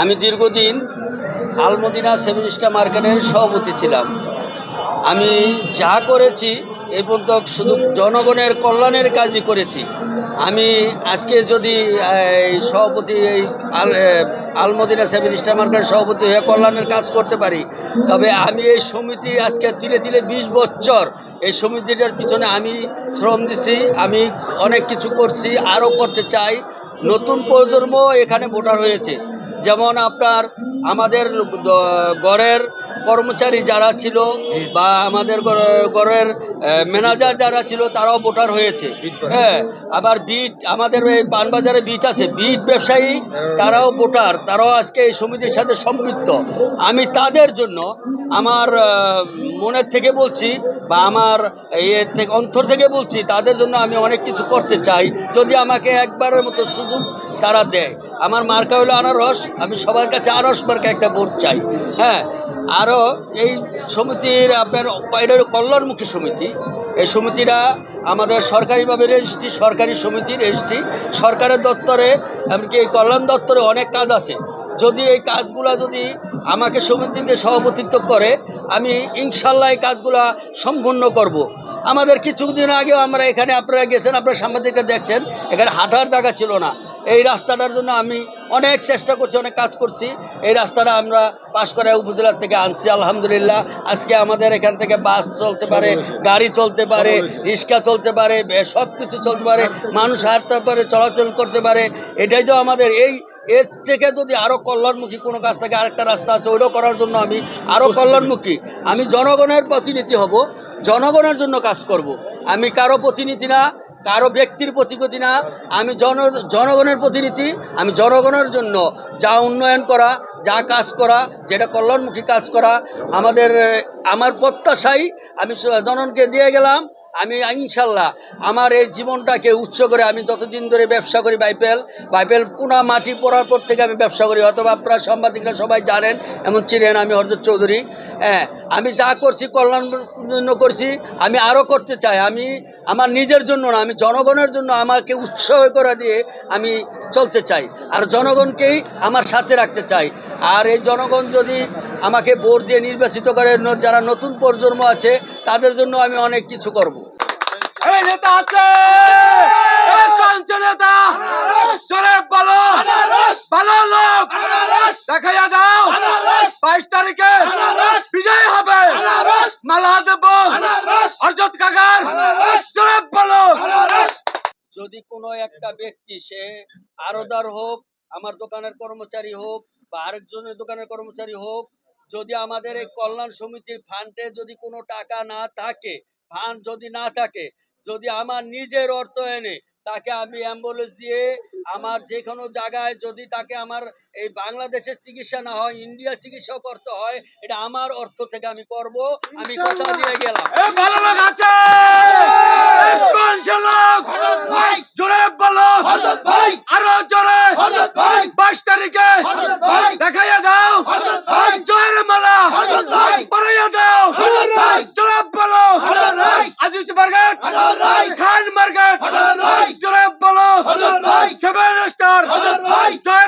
আমি দীর্ঘদিন Al Madina seven star মার্কেটের সভাপতি ছিলাম। আমি যা করেছি এই পর্যন্ত শুধু জনগণের কল্যাণের কাজই করেছি। আমি আজকে যদি এই সভাপতি, এই আলমদিনা সেভেন স্টার মার্কেটের সভাপতি হয়ে কল্যাণের কাজ করতে পারি, তবে আমি এই সমিতি আজকে তিলে তিলে বিশ বছর এই সমিতিটার পিছনে আমি শ্রম দিছি, আমি অনেক কিছু করছি, আরও করতে চাই। নতুন প্রজন্ম এখানে ভোটার হয়েছে। যেমন আপনার আমাদের গড়ের কর্মচারী যারা ছিল বা আমাদের গড়ের ম্যানেজার যারা ছিল তারাও ভোটার হয়েছে। হ্যাঁ আবার বিট, আমাদের এই পানবাজারে বিট আছে, বিট ব্যবসায়ী তারাও ভোটার, তারাও আজকে এই সমিতির সাথে সম্পৃক্ত। আমি তাদের জন্য আমার মনের থেকে বলছি বা আমার ইয়ে থেকে, অন্তর থেকে বলছি, তাদের জন্য আমি অনেক কিছু করতে চাই। যদি আমাকে একবারের মতো সুযোগ তারা দেয়। আমার মার্কা হলো আনারস, আমি সবার কাছে আনারস মার্কা একটা ভোট চাই। হ্যাঁ আরও এই সমিতির আপনার এটা কল্যাণমুখী সমিতি। এই সমিতিটা আমাদের সরকারিভাবে রেজিস্ট্রি, সরকারি সমিতি রেজিস্ট্রি, সরকারের দপ্তরে, এমনকি এই কল্যাণ দপ্তরে অনেক কাজ আছে। যদি এই কাজগুলা যদি আমাকে সমিতিতে সভাপতিত্ব করে, আমি ইনশাল্লাহ এই কাজগুলা সম্পূর্ণ করব। আমাদের কিছুদিন আগেও আমরা এখানে আপনারা গেছেন, আপনারা সাংবাদিকরা দেখছেন, এখানে হাঁটার জায়গা ছিল না। এই রাস্তাটার জন্য আমি অনেক চেষ্টা করছি অনেক কাজ করছি। এই রাস্তাটা আমরা পাঁশকড়া উপজেলার থেকে আনছি আলহামদুলিল্লাহ। আজকে আমাদের এখান থেকে বাস চলতে পারে গাড়ি চলতে পারে রিক্সা চলতে পারে সব কিছু চলতে পারে মানুষ হাঁটতে পারে চলাচল করতে পারে। এটাই তো আমাদের এই এর থেকে যদি আরও কল্যাণমুখী কোনো কাজ থাকে আরেকটা রাস্তা আছে ওইটাও করার জন্য আমি আরও কল্যাণমুখী। আমি জনগণের প্রতিনিধি হব জনগণের জন্য কাজ করব। আমি কারও প্রতিনিধি না কারও ব্যক্তির প্রতিগতি না, আমি জন, জনগণের প্রতিনিধি, আমি জনগণের জন্য যা উন্নয়ন করা, যা কাজ করা, যেটা কল্যাণমুখী কাজ করা, আমাদের আমার প্রত্যাশাই আমি জনগণকে দিয়ে গেলাম। আমি, ইনশাল্লাহ, আমার এই জীবনটাকে উচ্চ করে আমি যতদিন ধরে ব্যবসা করি বাইপেল বাইপেল কোনা মাটি পড়ার পর থেকে আমি ব্যবসা করি। অথবা আপনারা সাংবাদিকরা সবাই জানেন, এমন চিনেন আমি হরজত চৌধুরী। হ্যাঁ আমি যা করছি কল্যাণ জন্য করছি, আমি আরও করতে চাই। আমি আমার নিজের জন্য না, আমি জনগণের জন্য আমাকে উৎসাহ করে দিয়ে আমি চলতে চাই। আর জনগণকেই আমার সাথে রাখতে চাই। আর এই জনগণ যদি আমাকে ভোট দিয়ে নির্বাচিত করে যারা নতুন প্রজন্ম আছে তাদের জন্য আমি অনেক কিছু করব। এই নেতা আছে! নেতা! জোরে ভালো লোক! দেখাইয়া দাও! বাইশ তারিখে বিজয় হবে! মালা দেব! অর্জত কাকার! জোরে যদি কোনো একটা ব্যক্তি সে আরদার হোক আমার দোকানের কর্মচারী হোক বা আরেকজনের দোকানের কর্মচারী হোক যদি আমাদের এই কল্যাণ সমিতির ফান্ডে যদি কোনো টাকা না থাকে ফান্ড যদি না থাকে যদি আমার নিজের অর্থ এনে তাকে আমি অ্যাম্বুলেন্স দিয়ে আমার যে কোনো জায়গায় যদি তাকে আমার এই বাংলাদেশের চিকিৎসা না হয় ইন্ডিয়া চিকিৎসা করতে হয় এটা আমার অর্থ থেকে আমি করব আমি কথা দিয়ে গেলাম। ভালো লোক আছে! জোরে বলো আরও জোরে বাইশ তারিখে দেখাইয়া দাও জয়ের মালা পরাইয়া দাও জোরে বলো আজিজ মার্কেট খান মার্কেট জোরে বলো